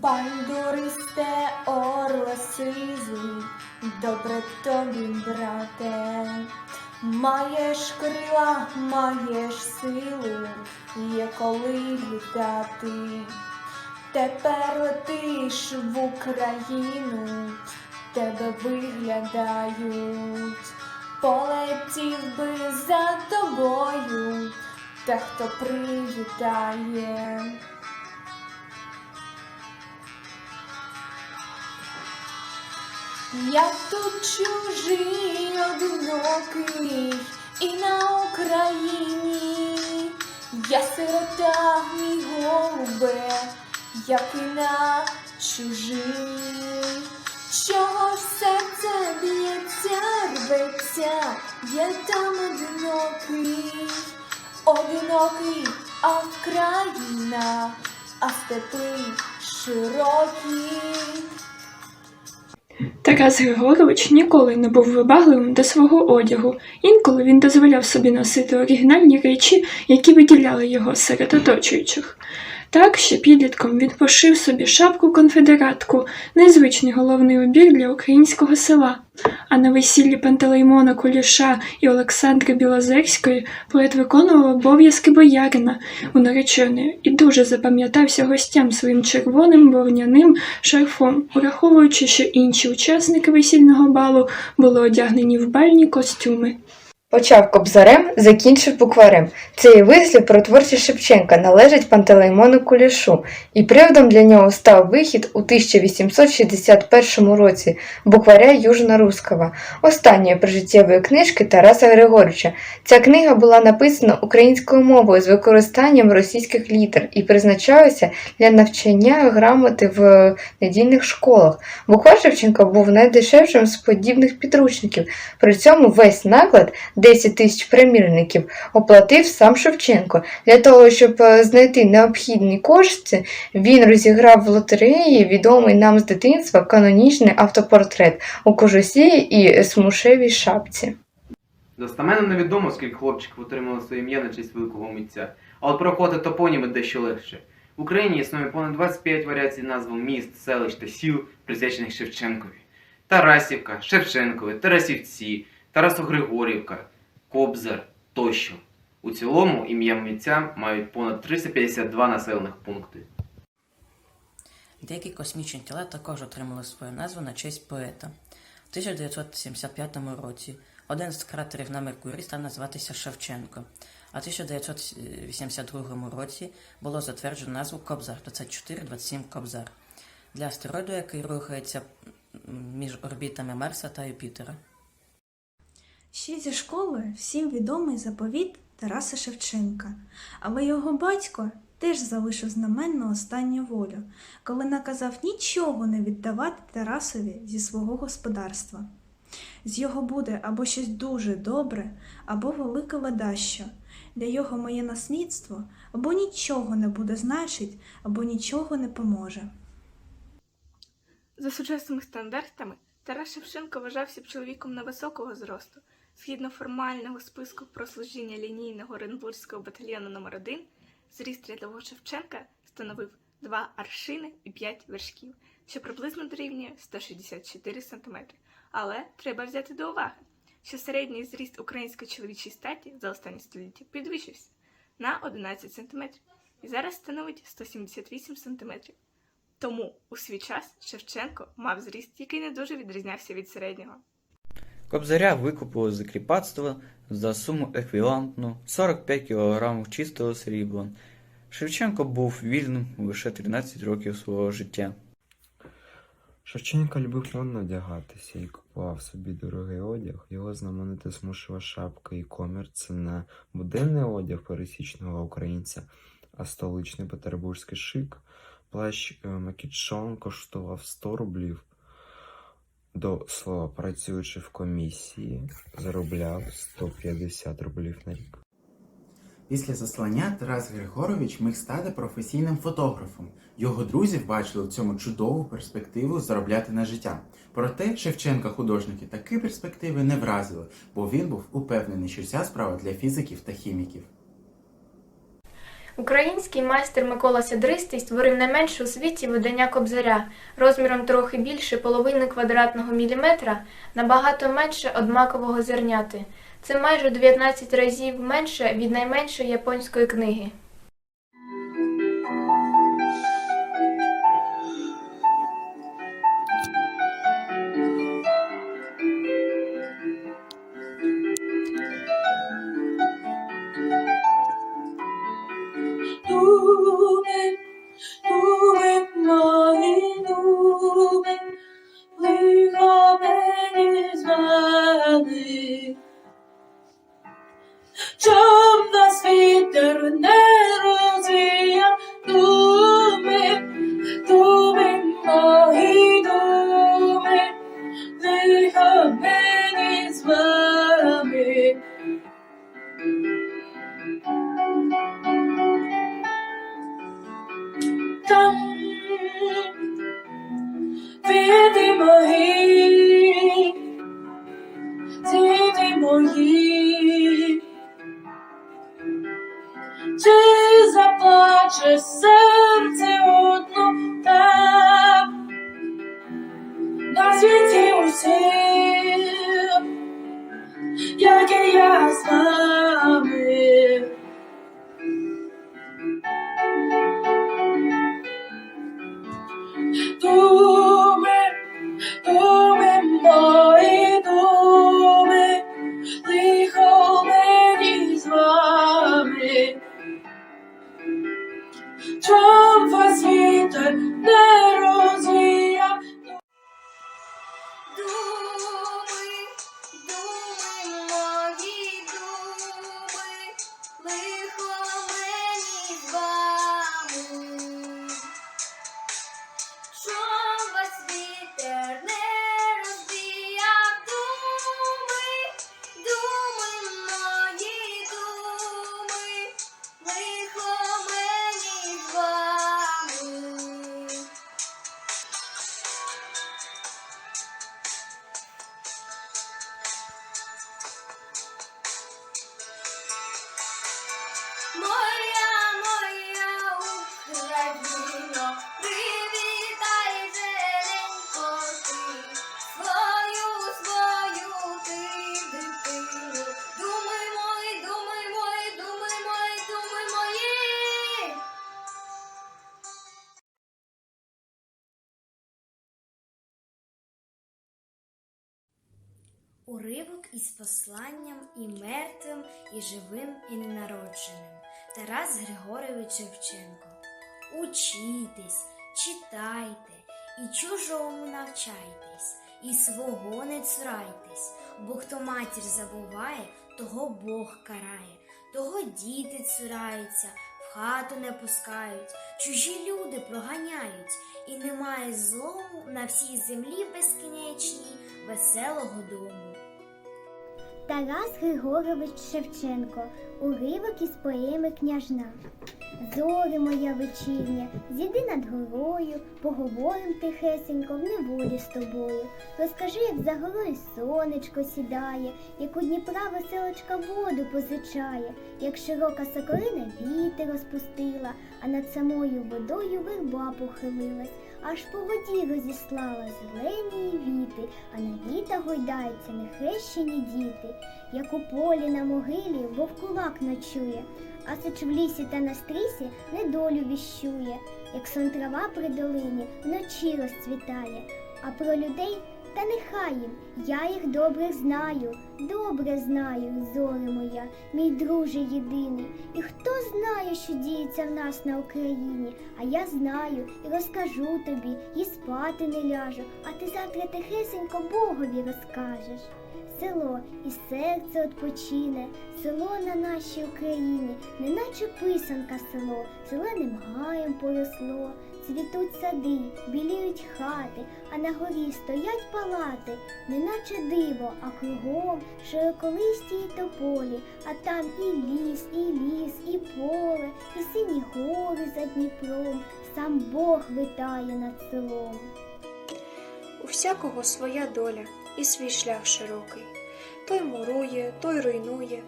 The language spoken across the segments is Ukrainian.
Бандуристе орле сизий, добре тобі, брате. Маєш крила, маєш силу, є коли літати. Тепер летиш в Україну, тебе виглядають. Полетів би за тобою, та хто привітає. Я тут чужий одинокий і на Україні. Я сирота, мій голубе, як і на чужині. Чого серце б'ється, рветься, я там одинокий, одинокий, а Вкраїна, а степи широкі. Тарас Григорович ніколи не був вибагливим до свого одягу. Інколи він дозволяв собі носити оригінальні речі, які виділяли його серед оточуючих. Так, ще підлітком він пошив собі шапку конфедератку, незвичний головний убір для українського села. А на весіллі Пантелеймона Куліша і Олександри Білозерської поет виконував обов'язки боярина у нареченої і дуже запам'ятався гостям своїм червоним вовняним шарфом, ураховуючи, що інші учасники весільного балу були одягнені в бальні костюми. Почав кобзарем, закінчив букварем. Цей вислів про творчість Шевченка належить Пантелеймону Кулішу, і приводом для нього став вихід у 1861 році букваря Южна Рускава, останньої прижиттєвої книжки Тараса Григоровича. Ця книга була написана українською мовою з використанням російських літер і призначалася для навчання грамоти в недільних школах. Буквар Шевченка був найдешевшим з подібних підручників. При цьому весь наклад 10 тисяч примірників оплатив сам Шевченко. Для того, щоб е, знайти необхідні кошти, він розіграв в лотереї відомий нам з дитинства канонічний автопортрет у кожусі і смушевій шапці. Достаменно невідомо, скільки хлопчиків отримали своє ім'я на честь великого митця, а от проходити топоніми дещо легше. В Україні існує понад 25 варіацій назв міст, селищ та сіл, присвячених Шевченкові. Тарасівка, Шевченкові, Тарасівці, Тарасо-Григорівка, Кобзар тощо. У цілому ім'я митця мають понад 352 населених пункти. Деякі космічні тіла також отримали свою назву на честь поета. У 1975 році один з кратерів на Меркурії став називатися Шевченко, а в 1982 році було затверджено назву Кобзар 2427 Кобзар для астероїду, який рухається між орбітами Марса та Юпітера. Ще зі школи всім відомий заповіт Тараса Шевченка, але його батько теж залишив знаменно останню волю, коли наказав нічого не віддавати Тарасові зі свого господарства. З його буде або щось дуже добре, або велике ледащо. Для його моє наслідство або нічого не буде значить, або нічого не поможе. За сучасними стандартами Тарас Шевченко вважався чоловіком невисокого зросту. Згідно формального списку про служіння лінійного Оренбурзького батальйону номер 1 зріст рядового Шевченка становив 2 аршини і 5 вершків, що приблизно дорівнює 164 см. Але треба взяти до уваги, що середній зріст української чоловічої статі за останні століття підвищився на 11 см і зараз становить 178 см. Тому у свій час Шевченко мав зріст, який не дуже відрізнявся від середнього. Кобзаря викупили за кріпацтво за суму еквівалентну 45 кг чистого срібла. Шевченко був вільним лише 13 років свого життя. Шевченко любив модно одягатися і купував собі дорогий одяг. Його знаменита смушева шапка і комір це не буденний одяг пересічного українця, а столичний петербурзький шик. Плащ е, Макітшон коштував 100 рублів. До слова, працюючи в комісії, заробляв 150 рублів на рік. Після заслання Тарас Григорович міг стати професійним фотографом. Його друзі бачили в цьому чудову перспективу заробляти на життя. Проте Шевченка художники такі перспективи не вразили, бо він був упевнений, що ця справа для фізиків та хіміків. Український майстер Микола Сядристий створив найменше у світі видання Кобзаря розміром трохи більше половини квадратного міліметра, набагато менше одмакового зерняти. Це майже у 19 разів менше від найменшої японської книги. Посланням і мертвим, і живим, і ненародженим. Тарас Григорович Шевченко. Учітесь, читайте, і чужому навчайтесь, і свого не цурайтесь, бо хто матір забуває, того Бог карає, того діти цураються, в хату не пускають, чужі люди проганяють, і немає злому на всій землі безкінечній веселого дому. Тарас Григорович Шевченко, уривок із поеми Княжна. Зоре моя вечірня, зійди над горою, поговорим тихесенько в неволі з тобою. Розкажи, як за горою сонечко сідає, як у Дніпра веселочка воду позичає, як широка сокорина віти розпустила, а над самою водою верба похилилась, аж по воді розіслала зелені віти, а на віта гойдаються нехрещені діти, як у полі на могилі вовкулак ночує, а сич в лісі та на стрісі недолю віщує, як сон трава при долині вночі розцвітає, а про людей та нехай їм, я їх добре знаю, добре знаю, зоре моя, мій друже єдиний. І хто знає, що діється в нас на Україні, а я знаю і розкажу тобі, і спати не ляжу, а ти завтра тихесенько Богові розкажеш. Село і серце odpoчине, село на нашій Україні, неначе писанка село, зеленим гаєм поросло, цвітуть сади, біліють хати, а на горі стоять палати, неначе диво, а кругом широколисті й тополі, а там і ліс, і ліс, і поле, і сині гори за Дніпром, сам Бог витає над селом. У всякого своя доля і свій шлях широкий. Той мурує, той руйнує,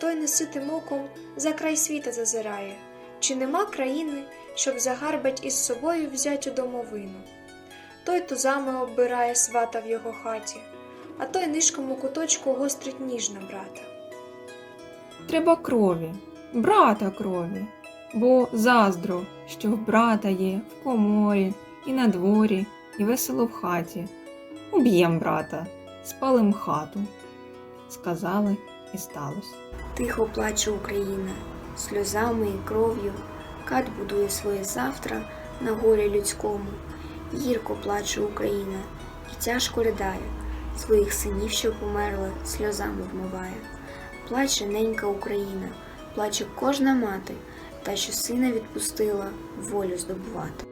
той неситим оком за край світа зазирає, Чи нема країни, щоб загарбать із собою взятю домовину? Той тузами оббирає свата в його хаті, а той нишком у куточку гострить ніж на брата. Треба крові, брата крові, бо заздро, що в брата є в коморі, і на дворі, і весело в хаті. Уб'єм брата, спалим хату. Сказали і сталося. Тихо плаче Україна, сльозами і кров'ю, кат будує своє завтра на горі людському. Гірко плаче Україна і тяжко ридає, своїх синів, що померли, сльозами вмиває. Плаче ненька Україна, плаче кожна мати, та що сина відпустила волю здобувати.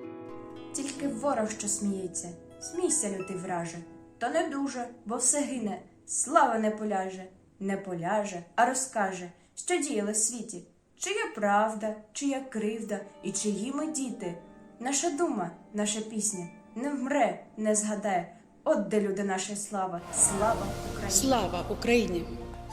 Тільки ворог, що сміється, смійся, лютий враже, то не дуже, бо все гине, слава не поляже, не поляже, а розкаже, що діяли в світі, чия правда, чия кривда і чиї ми діти. Наша дума, наша пісня не вмре, не згадає. От де люди наша слава, слава Україні! Слава Україні!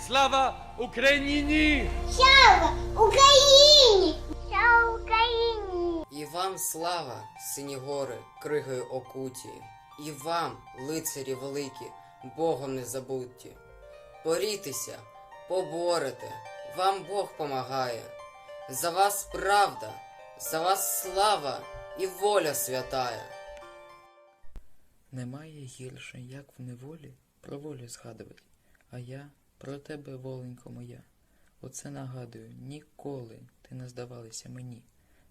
Слава Україні! Слава Україні! Слава Україні! І вам слава, сині гори, кригою окуті, і вам, лицарі великі, Богом не забуті. Борітеся, поборете, вам Бог помагає. За вас правда, за вас слава і воля святая. Немає гірше, як в неволі про волю згадувати, а я про тебе, воленько моя. Оце нагадую, ніколи ти не здавалася мені,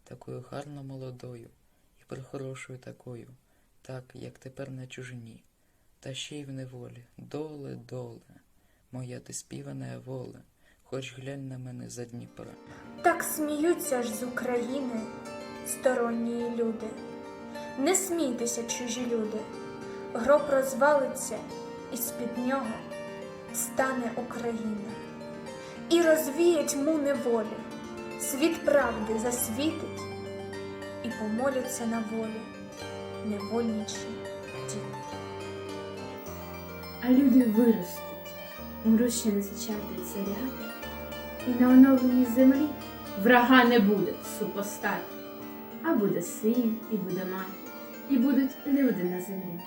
такою гарно молодою і прихорошою такою, так, як тепер на чужині, та ще й в неволі, доле, доле, моя ти співана воля, хоч глянь на мене за Дніпра. Так сміються ж з України сторонні люди. Не смійтеся, чужі люди. Гроб розвалиться, і з-під нього стане Україна. І розвіє тьму неволі, світ правди засвітить, і помоляться на волі невольничі діти. А люди виростуть, умруть ще не зачати царяти, і на оновленій землі врага не буде супостати, а буде син і буде мати, і будуть люди на землі.